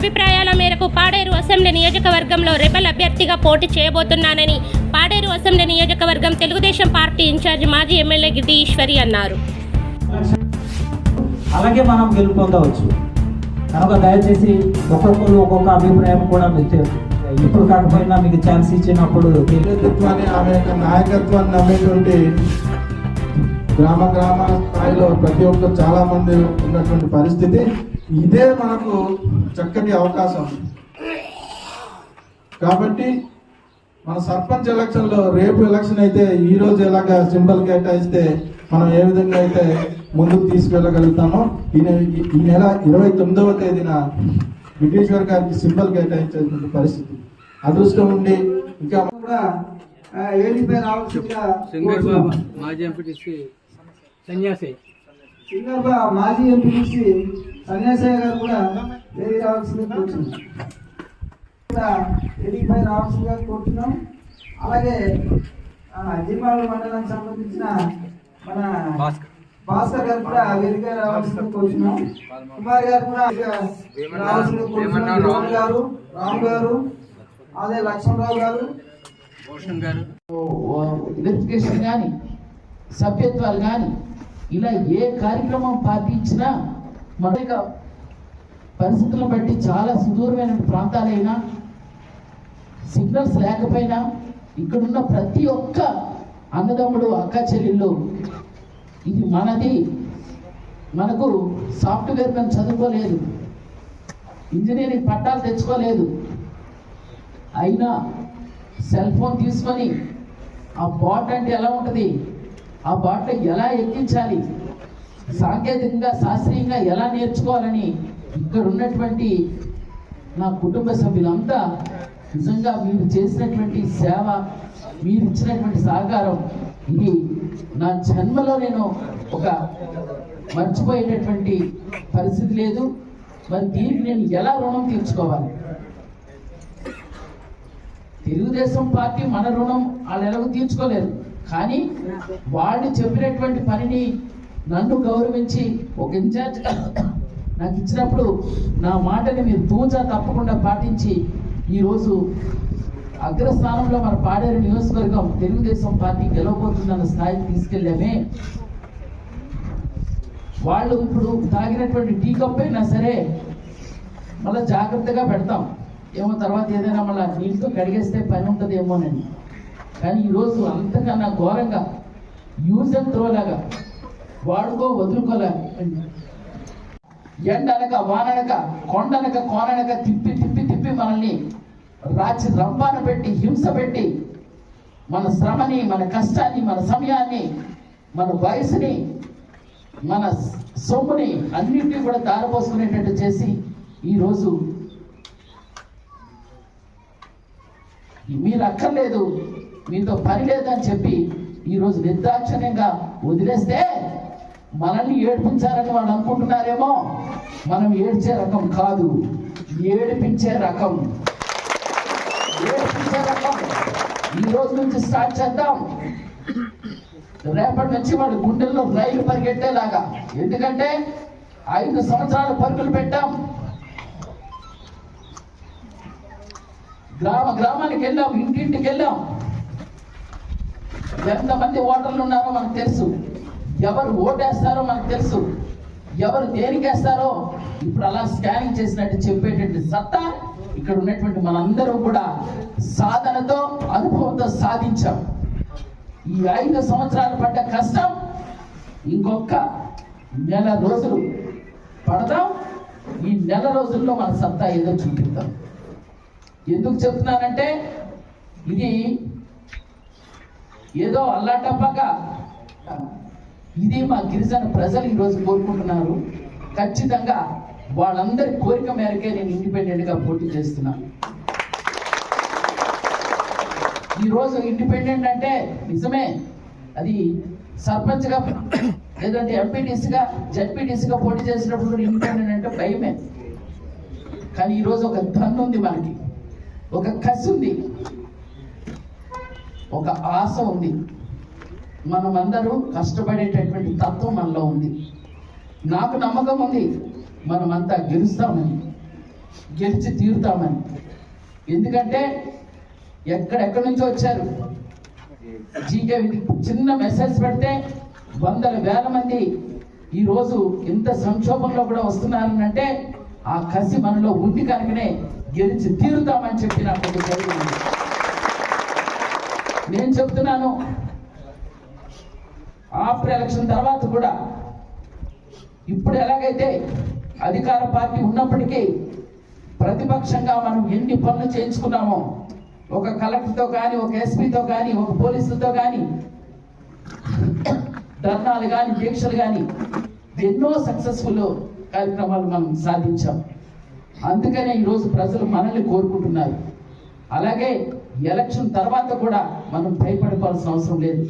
అభిప్రాయాల మేరకు పాడేరు అసెంబ్లీ నియోజకవర్గంలో రెబల్ అభ్యర్థిగా పోటీ చేయబోతున్నానని పాడేరు అసెంబ్లీ నియోజకవర్గం తెలుగుదేశం పార్టీ ఇన్ఛార్జ్ మాజీ ఎమ్మెల్యే గిడ్డి ఈశ్వరి అన్నారు. అలాగే మనం గెలుపొందవచ్చు. కనుక దయచేసి ఒక్కొక్కరు ఒక్కొక్క అభిప్రాయం కూడా మీకు ఇప్పుడు కాకపోయినా మీకు ఛాన్స్ ఇచ్చినప్పుడు నాయకత్వాన్ని నమ్మేటువంటి గ్రామ గ్రామ స్థాయిలో ప్రతి ఒక్కరు చాలా మంది ఉన్నటువంటి పరిస్థితి. ఇదే మనకు చక్కటి అవకాశం. కాబట్టి మన సర్పంచ్ ఎలక్షన్లో రేపు ఎలక్షన్ అయితే ఈ రోజు ఎలాగ సింబల్ కేటాయిస్తే మనం ఏ విధంగా అయితే ముందుకు తీసుకెళ్ళగలుగుతామో ఈ ఈ నెల ఇరవై తొమ్మిదవ తేదీన బ్రిటిషర్ గారికి సింబల్ కేటాయించేటువంటి పరిస్థితి. అదృష్టం ఉండి ఇంకా కూడా ఏడిపై రావాల్సిందిగా మాజీ సన్యాసి మాజీ ఎంపీసీ సన్యాసయ్య గారు కూడా ఏది రావాల్సిందిగా కోరుతున్నాం. కూడా ఏడిపై రావాల్సిందిగా కోరుతున్నాం. అలాగే ఆ, జీమాల మండలానికి సంబంధించిన మన భాస్కర్. గారు కూడా వేదిక రావాల్సిందిగా కోరుతున్నాం. కుమార్ గారు కూడా రావాల్సిందిగా కోరుతున్నాం. రామ్. గారు రామ్ గారు అదే లక్ష్మణరావు గారు. భూషణ్ గారు. వెరిఫికేషన్ కానీ సభ్యత్వాలు కానీ ఇలా ఏ కార్యక్రమం పాటించినా ఇచ్చినా పరిస్థితులను బట్టి చాలా సుదూరమైన ప్రాంతాలైనా సిగ్నల్స్ లేకపోయినా ఇక్కడున్న ప్రతి ఒక్క అన్నదమ్ముడు అక్క చెల్లెళ్ళు ఇది మనది. మనకు సాఫ్ట్వేర్ మేము చదువుకోలేదు. ఇంజనీరింగ్ పట్టాలు తెచ్చుకోలేదు. అయినా సెల్ ఫోన్ తీసుకొని ఆ బాట్ అంటే ఎలా ఉంటుంది? ఆ బాట్లో ఎలా ఎక్కించాలి? సాంకేతికంగా శాస్త్రీయంగా ఎలా నేర్చుకోవాలని ఇక్కడ ఉన్నటువంటి నా కుటుంబ సభ్యులంతా నిజంగా మీరు చేసినటువంటి సేవ మీరు ఇచ్చినటువంటి సహకారం ఇది నా జన్మలో నేను ఒక మర్చిపోయేటటువంటి పరిస్థితి లేదు. మరి దీనికి నేను ఎలా రుణం తీర్చుకోవాలి? తెలుగుదేశం పార్టీ మన రుణం వాళ్ళు ఎలాగో తీర్చుకోలేరు. కానీ వాళ్ళు చెప్పినటువంటి పనిని నన్ను గౌరవించి ఒక ఇన్ఛార్జ్ నాకు ఇచ్చినప్పుడు నా మాటని మీరు తూచా తప్పకుండా పాటించి ఈరోజు అగ్రస్థానంలో మన పాడేరు నియోజకవర్గం తెలుగుదేశం పార్టీ గెలవబోతుందన్న స్థాయికి తీసుకెళ్ళామే వాళ్ళు ఇప్పుడు తాగినటువంటి టీ కప్ అయినా సరే. మళ్ళీ జాగ్రత్తగా పెడతాం. ఏమో తర్వాత ఏదైనా మళ్ళీ నీళ్ళతో కడిగేస్తే పని ఉంటుందేమోనని. కానీ ఈరోజు అంతకన్నా ఘోరంగా యూజ్ అండ్ త్రో లాగా వాడుకో వదులుకోలే ఎండనక వాననక కొండనక కోననక తిప్పి తిప్పి తిప్పి మనల్ని రాచి రంపాన పెట్టి హింస పెట్టి మన శ్రమని మన కష్టాన్ని మన సమయాన్ని మన వయసుని మన సొమ్ముని అన్నింటినీ కూడా దారిపోసుకునేటట్టు చేసి ఈరోజు మీరు అక్కర్లేదు. మీతో పని లేదని చెప్పి ఈరోజు నిర్దాక్షిణ్యంగా వదిలేస్తే మనల్ని ఏడిపించాలని వాళ్ళు అనుకుంటున్నారేమో? మనం ఏడ్చే రకం కాదు. ఏడిపించే రకం. ఏడిపించే రకం. ఈ రోజు నుంచి స్టార్ట్ చేద్దాం. రేపటి నుంచి వాడు గుండెల్లో రైలు పరిగెట్టేలాగా. ఎందుకంటే ఐదు సంవత్సరాలు పరుగులు పెట్టాం. గ్రామ గ్రామానికి వెళ్ళాం ఇంటింటికి వెళ్ళాం. ఎంతమంది ఓటర్లు ఉన్నారో మనకు తెలుసు. ఎవరు ఓటేస్తారో మనకు తెలుసు. ఎవరు దేనికి వేస్తారో ఇప్పుడు అలా స్కానింగ్ చేసినట్టు చెప్పేటువంటి సత్తా ఇక్కడ ఉన్నటువంటి మనందరూ కూడా సాధనతో అనుభవంతో సాధించాం. ఈ ఐదు సంవత్సరాలు పడ్డ కష్టం ఇంకొక నెల రోజులు పడదాం ఈ నెల రోజుల్లో మన సత్తా ఏదో చూపిద్దాం. ఎందుకు చెప్తున్నానంటే ఇది ఏదో అల్లాటప్పగా. ఇది మా గిరిజన ప్రజలు ఈరోజు కోరుకుంటున్నారు. ఖచ్చితంగా వాళ్ళందరి కోరిక మేరకే నేను ఇండిపెండెంట్గా పోటీ చేస్తున్నాను. ఈరోజు ఇండిపెండెంట్ అంటే నిజమే. అది సర్పంచ్గా లేదంటే ఎంపీటీసీగా జడ్పీటీసీగా పోటీ చేసినప్పుడు ఇండిపెండెంట్ అంటే భయమే. కానీ ఈరోజు ఒక దన్ను ఉంది మనకి. ఒక కసి ఉంది. ఒక ఆశ ఉంది. మనమందరూ కష్టపడేటటువంటి తత్వం మనలో ఉంది. నాకు నమ్మకం ఉంది. మనమంతా గెలుస్తామని గెలిచి తీరుతామని. ఎందుకంటే ఎక్కడెక్కడి నుంచో వచ్చారు. జీకే చిన్న మెసేజ్ పెడితే వందల వేల మంది ఈరోజు ఇంత సంక్షోభంలో కూడా వస్తున్నారనంటే ఆ కసి మనలో ఉంది కనుకనే గెలిచి తీరుతామని చెప్పి నాకు నేను చెప్తున్నాను. ఆఫ్టర్ ఎలక్షన్ తర్వాత కూడా ఇప్పుడు ఎలాగైతే అధికార పార్టీ ఉన్నప్పటికీ ప్రతిపక్షంగా మనం ఎన్ని పనులు చేయించుకున్నామో ఒక కలెక్టర్తో కానీ ఒక ఎస్పీతో కానీ ఒక పోలీసులతో కానీ ధర్నాలు కానీ దీక్షలు కానీ ఎన్నో సక్సెస్ఫుల్ కార్యక్రమాలు మనం సాధించాం. అందుకనే ఈరోజు ప్రజలు మనల్ని కోరుకుంటున్నారు. అలాగే ఎలక్షన్ తర్వాత కూడా మనం భయపడుకోవాల్సిన అవసరం లేదు.